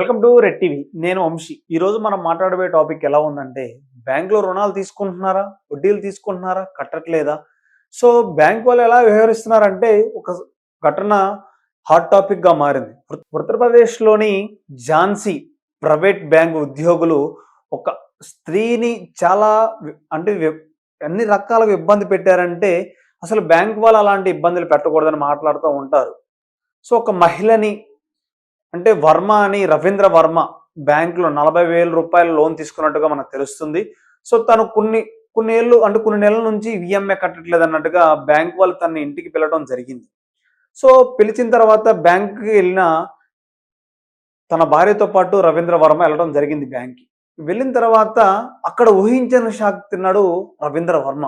Welcome to red TV. నేను వంశీ. ఈరోజు మనం మాట్లాడబోయే టాపిక్ ఎలా ఉందంటే బ్యాంకులో రుణాలు తీసుకుంటున్నారా? వడ్డీలు తీసుకుంటున్నారా? కట్టట్లేదా? సో బ్యాంక్ వాళ్ళు ఎలా వ్యవహరిస్తున్నారంటే ఒక ఘటన హాట్ టాపిక్గా మారింది. ఉత్తరప్రదేశ్లోని ఝాన్సీ ప్రైవేట్ బ్యాంక్ ఉద్యోగులు ఒక స్త్రీని చాలా అంటే అన్ని ఎన్ని రకాలుగా ఇబ్బంది పెట్టారంటే అసలు బ్యాంక్ వాళ్ళు అలాంటి ఇబ్బందులు పెట్టకూడదని మాట్లాడుతూ ఉంటారు. సో ఒక మహిళని అంటే వర్మ అని రవీంద్ర వర్మ బ్యాంకులో నలభై వేల రూపాయల లోన్ తీసుకున్నట్టుగా మనకు తెలుస్తుంది. సో తను కొన్ని కొన్ని ఏళ్ళు అంటే కొన్ని నెలల నుంచి ఈఎంఐ కట్టట్లేదు అన్నట్టుగా బ్యాంక్ వాళ్ళు తన ఇంటికి పిలవడం జరిగింది. సో పిలిచిన తర్వాత బ్యాంకుకి వెళ్ళిన తన భార్యతో పాటు రవీంద్ర వర్మ వెళ్ళడం జరిగింది బ్యాంక్కి. వెళ్ళిన తర్వాత అక్కడ ఊహించని షాక్ తిన్నాడు రవీంద్ర వర్మ.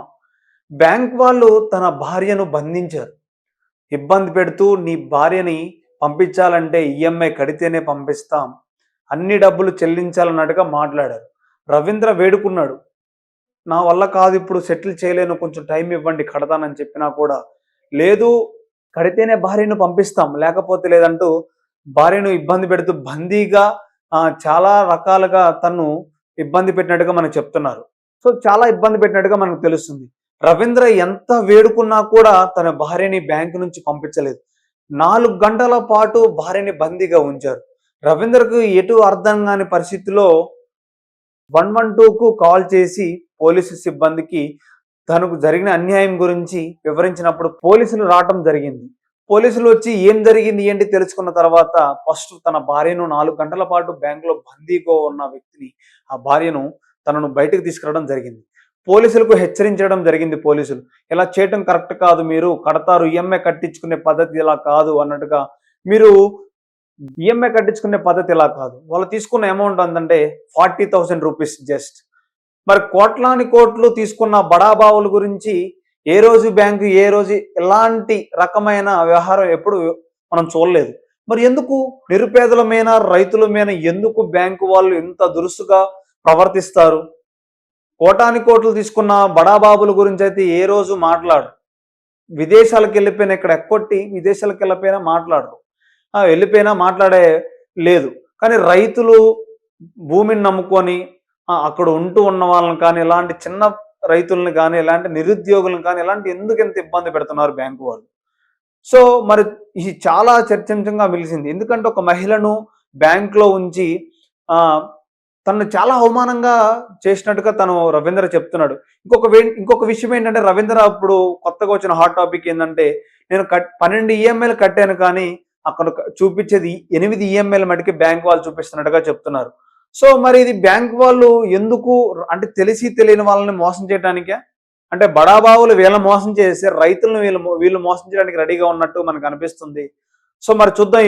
బ్యాంక్ వాళ్ళు తన భార్యను బంధించారు. ఇబ్బంది పెడుతూ నీ భార్యని పంపించాలంటే ఈఎంఐ కడితేనే పంపిస్తాం. అన్ని డబ్బులు చెల్లించాలన్నట్టుగా మాట్లాడారు. రవీంద్ర వేడుకున్నాడు. నా వల్ల కాదు ఇప్పుడు సెటిల్ చేయలేను కొంచెం టైం ఇవ్వండి కడతానని చెప్పినా కూడా. లేదు కడితేనే భార్యను పంపిస్తాం లేకపోతే లేదంటూ భార్యను ఇబ్బంది పెడుతూ బందీగా చాలా రకాలుగా తను ఇబ్బంది పెట్టినట్టుగా మనకు చెప్తున్నారు. సో చాలా ఇబ్బంది పెట్టినట్టుగా మనకు తెలుస్తుంది. రవీంద్ర ఎంత వేడుకున్నా కూడా తన భార్యని బ్యాంకు నుంచి పంపించలేదు. నాలుగు గంటల పాటు భార్యని బందీగా ఉంచారు. రవీంద్రకు ఎటు అర్థం కాని పరిస్థితిలో వన్ వన్ టూకు కాల్ చేసి పోలీసు సిబ్బందికి తనకు జరిగిన అన్యాయం గురించి వివరించినప్పుడు పోలీసులు రావటం జరిగింది. పోలీసులు వచ్చి ఏం జరిగింది ఏంటి తెలుసుకున్న తర్వాత ఫస్ట్ తన భార్యను నాలుగు గంటల పాటు బ్యాంకులో బందీగా ఉన్న వ్యక్తిని ఆ భార్యను తనను బయటకు తీసుకురావడం జరిగింది. పోలీసులకు హెచ్చరించడం జరిగింది పోలీసులు. ఇలా చేయటం కరెక్ట్ కాదు మీరు కడతారు ఈఎంఐ కట్టించుకునే పద్ధతి ఇలా కాదు అన్నట్టుగా మీరు ఈఎంఐ కట్టించుకునే పద్ధతి ఇలా కాదు. వాళ్ళు తీసుకున్న అమౌంట్ ఎంతంటే ఫార్టీ థౌసండ్ రూపీస్ జస్ట్. మరి కోట్లాని కోట్లు తీసుకున్న బడాబావుల గురించి ఏ రోజు బ్యాంకు ఏ రోజు ఎలాంటి రకమైన వ్యవహారం ఎప్పుడు మనం చూడలేదు. మరి ఎందుకు నిరుపేదల మీద రైతుల మీద ఎందుకు బ్యాంకు వాళ్ళు ఇంత దురుసుగా ప్రవర్తిస్తారు? కోటాని కోట్లు తీసుకున్న బడాబాబుల గురించి అయితే ఏ రోజు మాట్లాడు విదేశాలకు వెళ్ళిపోయినా ఇక్కడ ఎక్కొట్టి విదేశాలకు వెళ్ళిపోయినా మాట్లాడరు. వెళ్ళిపోయినా మాట్లాడే లేదు. కానీ రైతులు భూమిని నమ్ముకొని అక్కడ ఉంటూ ఉన్న వాళ్ళని కానీ ఇలాంటి చిన్న రైతులను కానీ ఇలాంటి నిరుద్యోగులను కానీ ఇలాంటి ఎందుకు ఎంత ఇబ్బంది పెడుతున్నారు బ్యాంకు వాళ్ళు? సో మరి ఇది చాలా చర్చించంగా పిలిచింది ఎందుకంటే ఒక మహిళను బ్యాంకులో ఉంచి తను చాలా అవమానంగా చేసినట్టుగా తను రవీంద్ర చెప్తున్నాడు. ఇంకొక ఇంకొక విషయం ఏంటంటే రవీంద్ర అప్పుడు కొత్తగా వచ్చిన హాట్ టాపిక్ ఏంటంటే నేను కట్ పన్నెండు ఈఎంఐలు కట్టాను కానీ అక్కడ చూపించేది ఎనిమిది ఈఎంఐల మటుకి బ్యాంక్ వాళ్ళు చూపిస్తున్నట్టుగా చెప్తున్నారు. సో మరి ఇది బ్యాంక్ వాళ్ళు ఎందుకు అంటే తెలిసి తెలియని వాళ్ళని మోసం చేయడానికే అంటే బడాబావులు వీళ్ళ మోసం చేసి రైతులను వీళ్ళు వీళ్ళు మోసం చేయడానికి రెడీగా ఉన్నట్టు మనకు అనిపిస్తుంది. సో మరి చూద్దాం